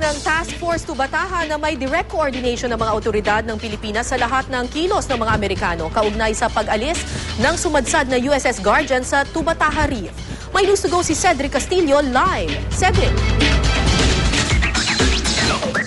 ng Task Force Tubataha na may direct coordination ng mga otoridad ng Pilipinas sa lahat ng kilos ng mga Amerikano kaugnay sa pag-alis ng sumadsad na USS Guardian sa Tubataha Reef. May to go si Cedric Castillo live. Cedric.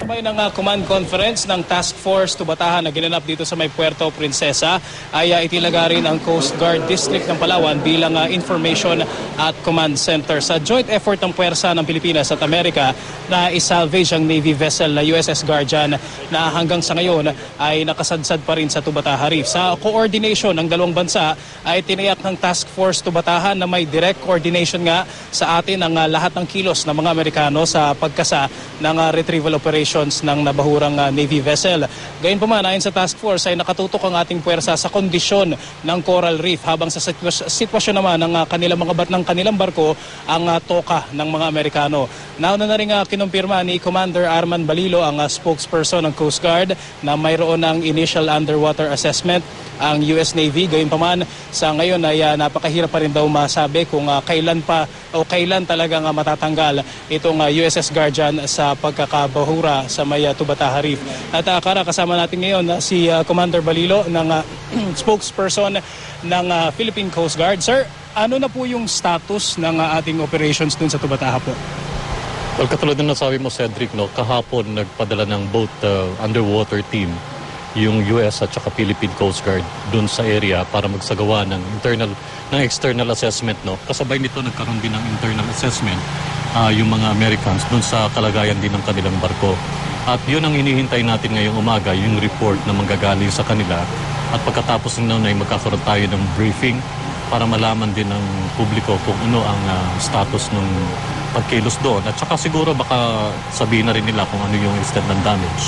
Sabay ng uh, command conference ng Task Force Tubataha na ginanap dito sa may Puerto Princesa. Ay uh, itilaga rin ang Coast Guard District ng Palawan bilang uh, information at command center. Sa joint effort ng puwersa ng Pilipinas at Amerika na isalvage ang Navy vessel na USS Guardian na hanggang sa ngayon ay nakasadsad pa rin sa Tubataha Reef. Sa coordination ng dalawang bansa ay tiniyak ng Task Force Tubataha na may direct coordination nga sa atin ang uh, lahat ng kilos ng mga Amerikano sa pagkasa ng uh, retrieval operations ng nabahurang uh, Navy vessel. Gayunpaman, ayon sa task force ay nakatutok ang ating puwersa sa kondisyon ng coral reef habang sa sitwas- sitwasyon naman ng uh, kanilang mga bar- ng kanilang barko ang uh, toka ng mga Amerikano. Nauna na rin uh, kinumpirma ni Commander Arman Balilo ang uh, spokesperson ng Coast Guard na mayroon ng initial underwater assessment ang US Navy. Gayunpaman, sa ngayon ay uh, napakahirap pa rin daw masabi kung uh, kailan pa o kailan talagang uh, matatanggal itong uh, USS Guardian sa pagkakabahura sa may uh, Tubataha Reef. At uh, Kara, kasama natin ngayon uh, si uh, Commander Balilo ng uh, spokesperson ng uh, Philippine Coast Guard. Sir, ano na po yung status ng uh, ating operations dun sa Tubataha po? Well, katulad ng nasabi mo, Cedric, no, kahapon nagpadala ng boat uh, underwater team yung US at saka Philippine Coast Guard dun sa area para magsagawa ng internal ng external assessment no? Kasabay nito nagkaroon din ng internal assessment ah, yung mga Americans dun sa kalagayan din ng kanilang barko. At yun ang hinihintay natin ngayong umaga yung report na manggagaling sa kanila. At pagkatapos ng noon ay magkakaroon tayo ng briefing para malaman din ng publiko kung ano ang ah, status ng pagkilos doon. At saka siguro baka sabihin na rin nila kung ano yung extent ng damage.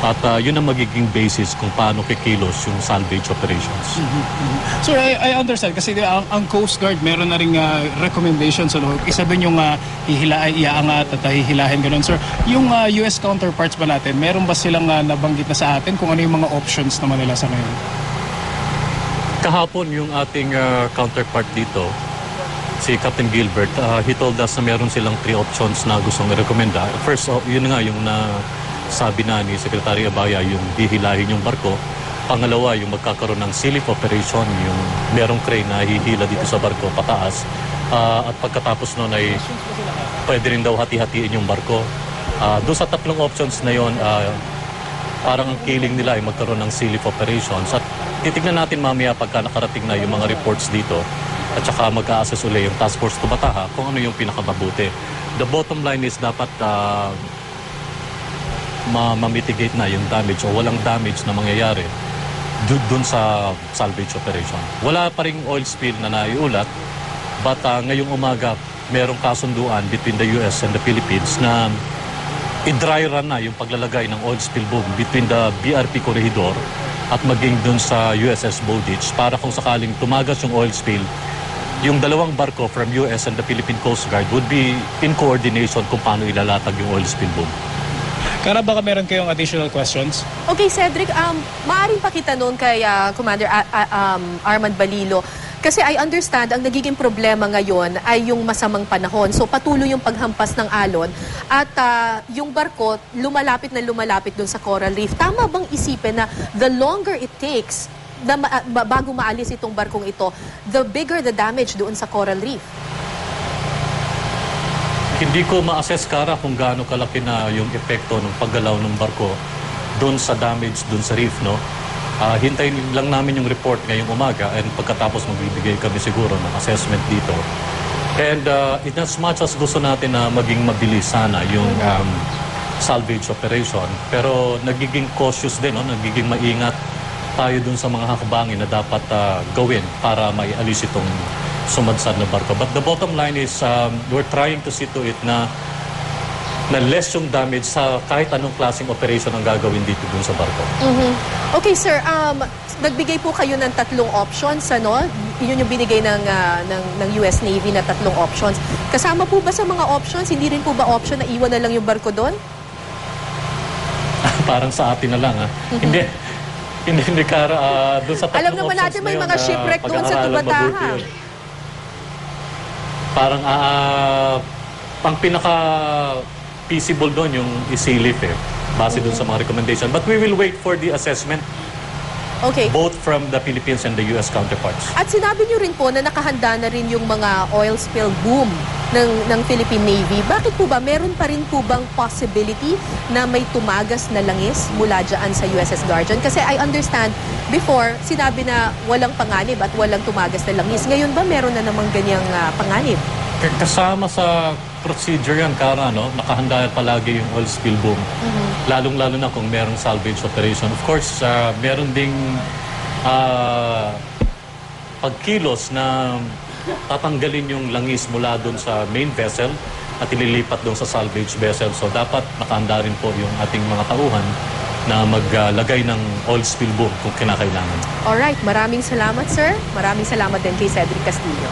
At ah, yun ang magiging basis kung paano kikilos yung salvage operations. Sir, I, I understand kasi ang, ang Coast Guard meron na ring uh, recommendations ano, isa doon yung uh, hihila, iaangat at uh, hihilahin ganun. Sir, yung uh, US counterparts ba natin, meron ba silang uh, nabanggit na sa atin kung ano yung mga options naman nila sa ngayon? Kahapon yung ating ah, counterpart dito, si Captain Gilbert, ah, he told us na meron silang three options na gustong i-recommenda. First, oh, yun nga yung na sabi na ni Secretary Abaya, yung hihilahin yung barko. Pangalawa, yung magkakaroon ng silip operation, yung merong crane na hihila dito sa barko pataas. Ah, at pagkatapos noon ay pwede rin daw hati-hatiin yung barko. Ah, doon sa tatlong options na yon, ah, parang ang killing nila ay magkaroon ng silip operations. At titignan natin mamaya pagka nakarating na yung mga reports dito at saka mag-a-assess uli yung task force tumataha kung ano yung pinakamabuti. The bottom line is dapat ah, ma- ma-mitigate na yung damage o walang damage na mangyayari dun sa salvage operation. Wala pa ring oil spill na naiulat but ah, ngayong umaga merong kasunduan between the US and the Philippines na i-dry run na yung paglalagay ng oil spill boom between the BRP Corridor at maging dun sa USS Bowditch para kung sakaling tumagas yung oil spill, yung dalawang barko from US and the Philippine Coast Guard would be in coordination kung paano ilalatag yung oil spill boom. Kara baka meron kayong additional questions? Okay, Cedric, um, maaaring pakita noon kay ah, Commander A- A- um, Armand Balilo. Kasi I understand, ang nagiging problema ngayon ay yung masamang panahon. So patuloy yung paghampas ng alon at ah, yung barko lumalapit na lumalapit doon sa coral reef. Tama bang isipin na the longer it takes na ma- ba- bago maalis itong barkong ito, the bigger the damage doon sa coral reef? Hindi ko ma-assess kara kung gaano kalaki na yung epekto ng paggalaw ng barko doon sa damage doon sa reef, no? Ah, hintayin lang namin yung report ngayong umaga and pagkatapos magbibigay kami siguro ng assessment dito. And uh, in as much as gusto natin na maging mabilis sana yung um, salvage operation, pero nagiging cautious din, no? nagiging maingat tayo dun sa mga hakbangin na dapat ah, gawin para maialis itong sumadsad na barko. But the bottom line is um, we're trying to see to it na na less yung damage sa kahit anong klaseng operation ang gagawin dito dun sa barko. Mhm. Okay, sir. Um, nagbigay po kayo ng tatlong options, ano? Yun yung binigay ng, ah, ng, ng US Navy na tatlong options. Kasama po ba sa mga options? Hindi rin po ba option na iwan na lang yung barko doon? Parang sa atin na lang, ha? Hindi, hindi, hindi, Kara. ah, dun sa tatlong Alam naman natin na may mga shipwreck doon sa Tubataha. Parang, ah, ang pinaka feasible doon yung isilip eh, base doon sa mga recommendation. But we will wait for the assessment Okay. both from the Philippines and the US counterparts. At sinabi niyo rin po na nakahanda na rin yung mga oil spill boom ng, ng Philippine Navy. Bakit po ba? Meron pa rin po bang possibility na may tumagas na langis mula dyan sa USS Guardian? Kasi I understand, before, sinabi na walang panganib at walang tumagas na langis. Ngayon ba meron na namang ganyang ah, panganib? Kasama sa procedure yan, Kara, no? nakahanda palagi yung oil spill boom. Lalong-lalo na kung merong salvage operation. Of course, uh, meron ding ah, pagkilos na tatanggalin yung langis mula doon sa main vessel at ililipat doon sa salvage vessel. So dapat nakahanda rin po yung ating mga tauhan na maglagay ng oil spill boom kung kinakailangan. Alright, maraming salamat sir. Maraming salamat din kay Cedric Castillo.